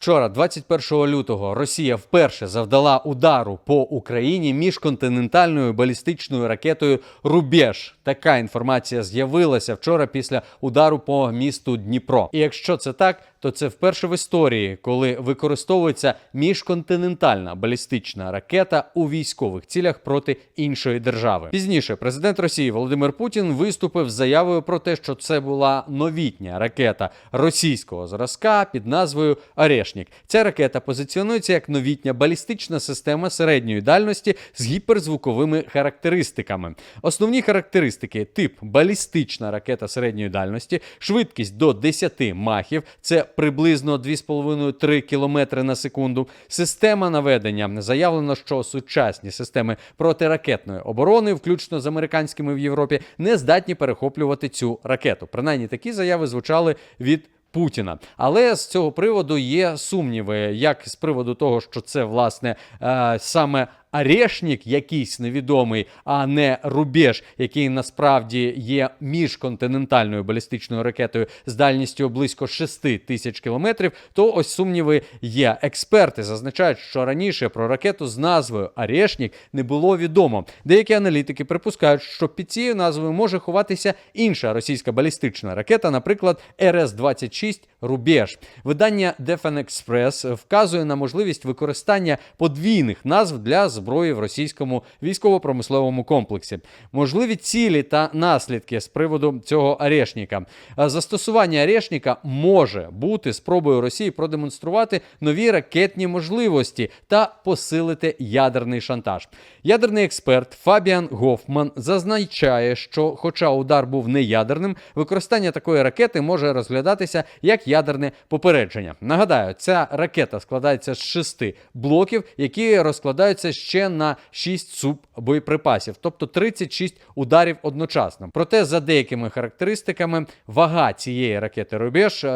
Вчора, 21 лютого, Росія вперше завдала удару по Україні міжконтинентальною балістичною ракетою Рубеж. Така інформація з'явилася вчора після удару по місту Дніпро. І якщо це так, то це вперше в історії, коли використовується міжконтинентальна балістична ракета у військових цілях проти іншої держави. Пізніше президент Росії Володимир Путін виступив з заявою про те, що це була новітня ракета російського зразка під назвою Орешнік. Ця ракета позиціонується як новітня балістична система середньої дальності з гіперзвуковими характеристиками. Основні характеристики: тип балістична ракета середньої дальності, швидкість до 10 махів, це приблизно 2,5-3 км на секунду. Система наведення заявлено, що сучасні системи протиракетної оборони, включно з американськими в Європі, не здатні перехоплювати цю ракету. Принаймні такі заяви звучали від. Путіна, але з цього приводу є сумніви, як з приводу того, що це власне е, саме Арешнік, якийсь невідомий, а не Рубеж, який насправді є міжконтинентальною балістичною ракетою з дальністю близько 6 тисяч кілометрів. То ось сумніви є. Експерти зазначають, що раніше про ракету з назвою Арешнік не було відомо. Деякі аналітики припускають, що під цією назвою може ховатися інша російська балістична ракета, наприклад, РС-26 Рубеж. Видання Defense Express вказує на можливість використання подвійних назв для зброї в російському військово-промисловому комплексі. Можливі цілі та наслідки з приводу цього Арешніка. Е, Застосування Арешніка може бути спробою Росії продемонструвати нові ракетні можливості та посилити ядерний шантаж. Ядерний експерт Фабіан Гофман зазначає, що, хоча удар був не ядерним, використання такої ракети може розглядатися як ядерне попередження. Нагадаю, ця ракета складається з шести блоків, які розкладаються ще на 6 суббоєприпасів, тобто 36 ударів одночасно. Проте, за деякими характеристиками, вага цієї ракети Рубеж.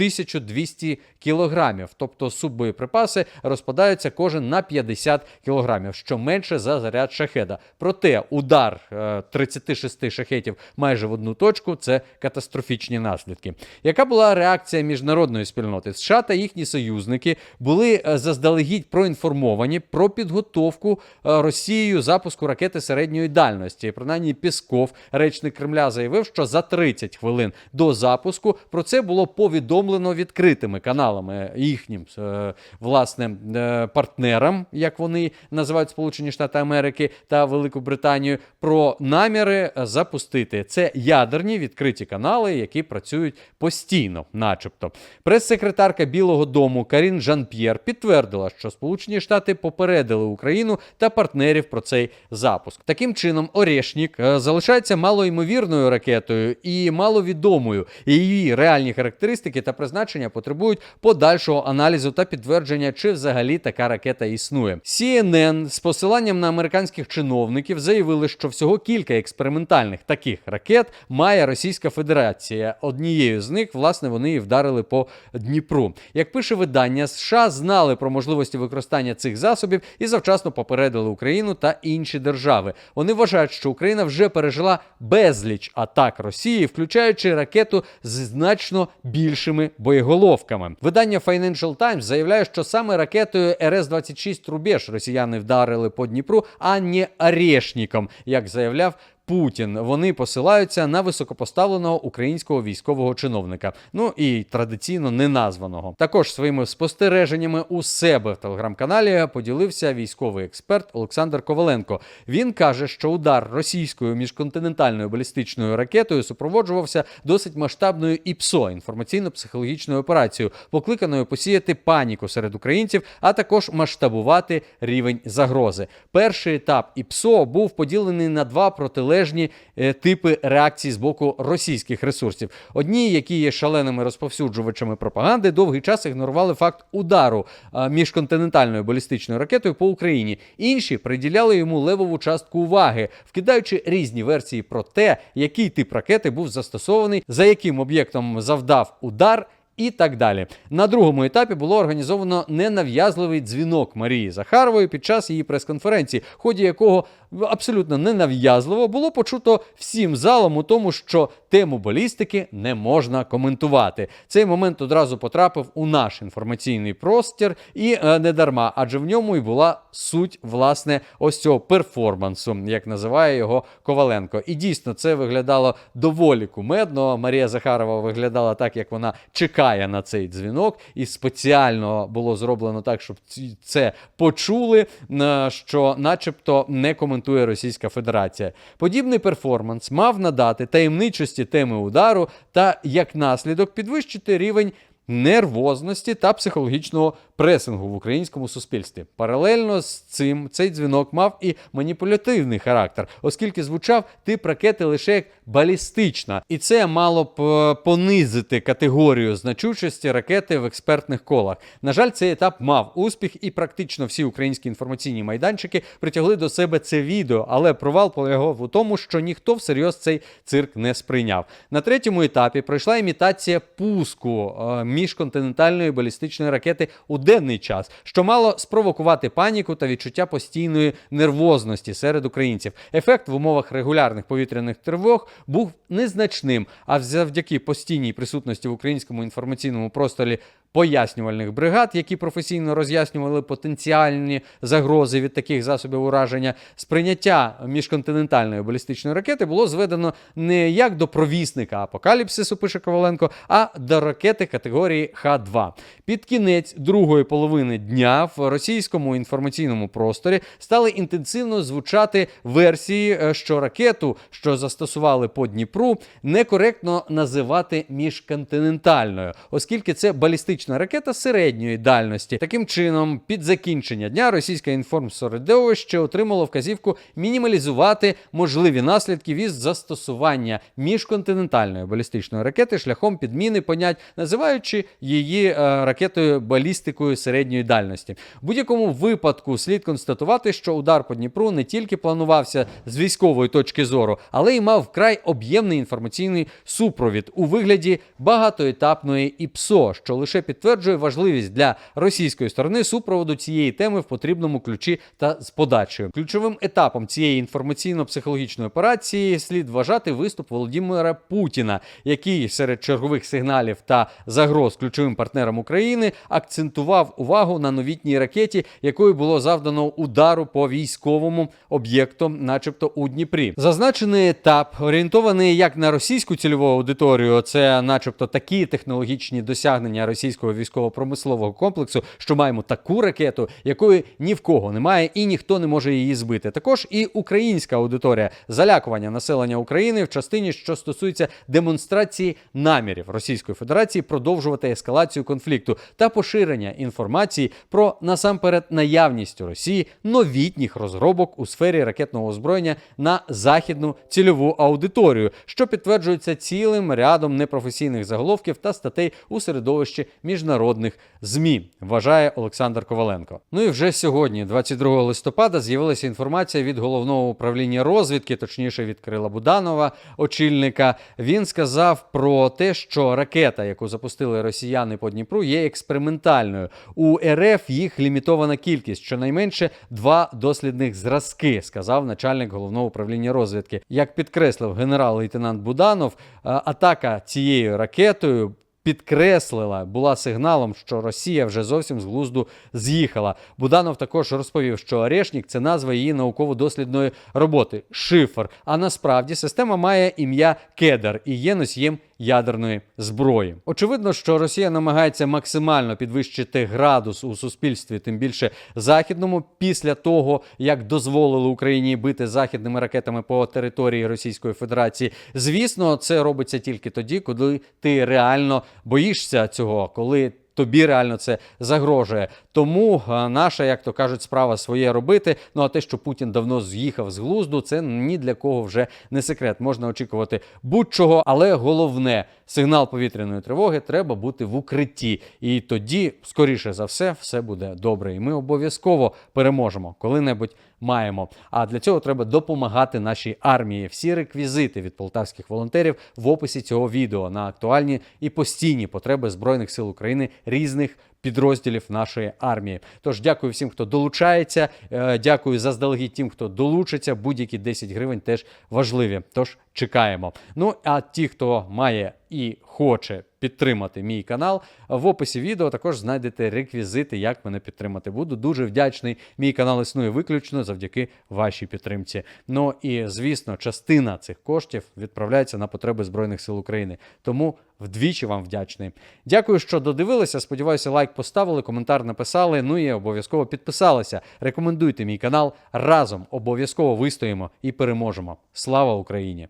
Е, 1200 кілограмів, тобто суббоєприпаси розпадаються кожен на 50 кілограмів, що менше за заряд шахеда. Проте удар е, 36 шахетів майже в одну точку це катастрофічні наслідки. Яка була реакція міжнародної спільноти? США та їхні союзники були е, заздалегідь проінформовані про підготовку е, Росією запуску ракети середньої дальності. Принаймні Пісков, речник Кремля, заявив, що за 30 хвилин до запуску про це було повідомлено відкритими каналами їхнім е, власне е, партнерам, як вони називають Сполучені Штати Америки та Велику Британію, про наміри запустити це ядерні відкриті канали, які працюють постійно, начебто. Прес-секретарка Білого Дому Карін Жан-П'єр підтвердила, що Сполучені Штати попередили Україну та партнерів про цей запуск. Таким чином, Орешнік е, залишається малоймовірною ракетою і маловідомою. Її реальні характеристики та призначення потребують подальшого аналізу та підтвердження, чи взагалі така ракета існує. CNN з посиланням на американських чиновників заявили, що всього кілька експериментальних таких ракет має Російська Федерація. Однією з них, власне, вони і вдарили по Дніпру. Як пише видання, США знали про можливості використання цих засобів і завчасно попередили Україну та інші держави. Вони вважають, що Україна вже пережила безліч атак Росії, включаючи ракету з значно більшими боєголовками. Видання Financial Times заявляє, що саме ракетою РС-26 Рубеж росіяни вдарили по Дніпру, а не Орешніком, як заявляв. Путін вони посилаються на високопоставленого українського військового чиновника, ну і традиційно неназваного. Також своїми спостереженнями у себе в телеграм-каналі поділився військовий експерт Олександр Коваленко. Він каже, що удар російською міжконтинентальною балістичною ракетою супроводжувався досить масштабною ІПСО інформаційно-психологічною операцією, покликаною посіяти паніку серед українців, а також масштабувати рівень загрози. Перший етап ІПСО був поділений на два протилежні е, типи реакцій з боку російських ресурсів. Одні, які є шаленими розповсюджувачами пропаганди, довгий час ігнорували факт удару міжконтинентальною балістичною ракетою по Україні. Інші приділяли йому левову частку уваги, вкидаючи різні версії про те, який тип ракети був застосований, за яким об'єктом завдав удар. і так далі. На другому етапі було організовано ненав'язливий дзвінок Марії Захарової під час її прес-конференції, в ході якого абсолютно ненав'язливо було почуто всім залом у тому, що тему балістики не можна коментувати. Цей момент одразу потрапив у наш інформаційний простір і е, не дарма, адже в ньому і була суть власне ось цього перформансу, як називає його Коваленко. І дійсно це виглядало доволі кумедно. Марія Захарова виглядала так, як вона чекає на цей дзвінок, і спеціально було зроблено так, щоб це почули, е, що, начебто, не коментує Російська Федерація. Подібний перформанс мав надати таємничості теми удару та як наслідок підвищити рівень. Нервозності та психологічного пресингу в українському суспільстві. Паралельно з цим цей дзвінок мав і маніпулятивний характер, оскільки звучав тип ракети лише як балістична, і це мало б е, понизити категорію значущості ракети в експертних колах. На жаль, цей етап мав успіх, і практично всі українські інформаційні майданчики притягли до себе це відео, але провал полягав у тому, що ніхто всерйоз цей цирк не сприйняв. На третьому етапі пройшла імітація пуску е, міжконтинентальної балістичної ракети у денний час, що мало спровокувати паніку та відчуття постійної нервозності серед українців. Ефект в умовах регулярних повітряних тривог був незначним, а завдяки постійній присутності в українському інформаційному просторі пояснювальних бригад, які професійно роз'яснювали потенціальні загрози від таких засобів ураження, сприйняття міжконтинентальної балістичної ракети було зведено не як до провісника апокаліпсису, пише Коваленко, а до ракети категорії Х-2. Під кінець другої половини дня в російському інформаційному просторі стали інтенсивно звучати версії, е, що ракету, що застосували по Дніпру, некоректно називати міжконтинентальною, оскільки це балістична ракета середньої дальності. Таким чином, під закінчення дня російське інформсередовище отримало вказівку мінімалізувати можливі наслідки від застосування міжконтинентальної балістичної ракети шляхом підміни понять, називаючи її е, ракетою балістикою середньої дальності. В будь-якому випадку слід констатувати, що удар по Дніпру не тільки планувався з військової точки зору, але й мав вкрай об'ємний інформаційний супровід у вигляді багатоетапної ІПСО, що лише підтверджує важливість для російської сторони супроводу цієї теми в потрібному ключі та з подачею. Ключовим етапом цієї інформаційно-психологічної операції слід вважати виступ Володимира Путіна, який серед чергових сигналів та загроз ключовим партнерам України акцентував увагу на новітній ракеті, якою було завдано удару по військовому об'єкту, начебто у Дніпрі. Зазначений етап орієнтований як на російську цільову аудиторію, це, начебто, такі технологічні досягнення російського військово-промислового комплексу, що маємо таку ракету, якої ні в кого немає і ніхто не може її збити. Також і українська аудиторія залякування населення України в частині, що стосується демонстрації намірів Російської Федерації продовжувати ескалацію конфлікту та поширення інформації про насамперед наявність у Росії новітніх розробок у сфері ракетного озброєння на західну цільову аудиторію, що підтверджується цілим рядом непрофесійних заголовків та статей у середовищі міжнародних змі, вважає Олександр Коваленко. Ну і вже сьогодні, 22 листопада, з'явилася інформація від головного управління розвідки, точніше від Кирила Буданова, очільника. Він сказав про те, що ракета, яку запустили росіяни по Дніпру, є експериментальною. У РФ їх лімітована кількість, щонайменше два дослідних зразки, сказав начальник головного управління розвідки. Як підкреслив генерал-лейтенант Буданов, атака цією ракетою. Підкреслила, була сигналом, що Росія вже зовсім з глузду з'їхала. Буданов також розповів, що Орешнік це назва її науково-дослідної роботи шифр. А насправді система має ім'я Кедр і є носієм ядерної зброї. Очевидно, що Росія намагається максимально підвищити градус у суспільстві, тим більше західному, після того як дозволили Україні бити західними ракетами по території Російської Федерації. Звісно, це робиться тільки тоді, коли ти реально боїшся цього, коли. Тобі реально це загрожує. Тому е, наша, як то кажуть, справа своє робити. Ну а те, що Путін давно з'їхав з глузду, це ні для кого вже не секрет. Можна очікувати будь-чого, але головне сигнал повітряної тривоги треба бути в укритті. І тоді, скоріше за все, все буде добре. І ми обов'язково переможемо, коли-небудь маємо. А для цього треба допомагати нашій армії. Всі реквізити від полтавських волонтерів в описі цього відео на актуальні і постійні потреби збройних сил України різних. Підрозділів нашої армії. Тож дякую всім, хто долучається. Е, Дякую заздалегідь тим, хто долучиться. Будь-які 10 гривень теж важливі. Тож чекаємо. Ну а ті, хто має і хоче підтримати мій канал, в описі відео також знайдете реквізити, як мене підтримати. Буду дуже вдячний. Мій канал існує виключно завдяки вашій підтримці. Ну і звісно, частина цих коштів відправляється на потреби Збройних сил України. Тому вдвічі вам вдячний. Дякую, що додивилися. Сподіваюся, лайк поставили, коментар написали. Ну і обов'язково підписалися. Рекомендуйте мій канал разом. Обов'язково вистоїмо і переможемо. Слава Україні!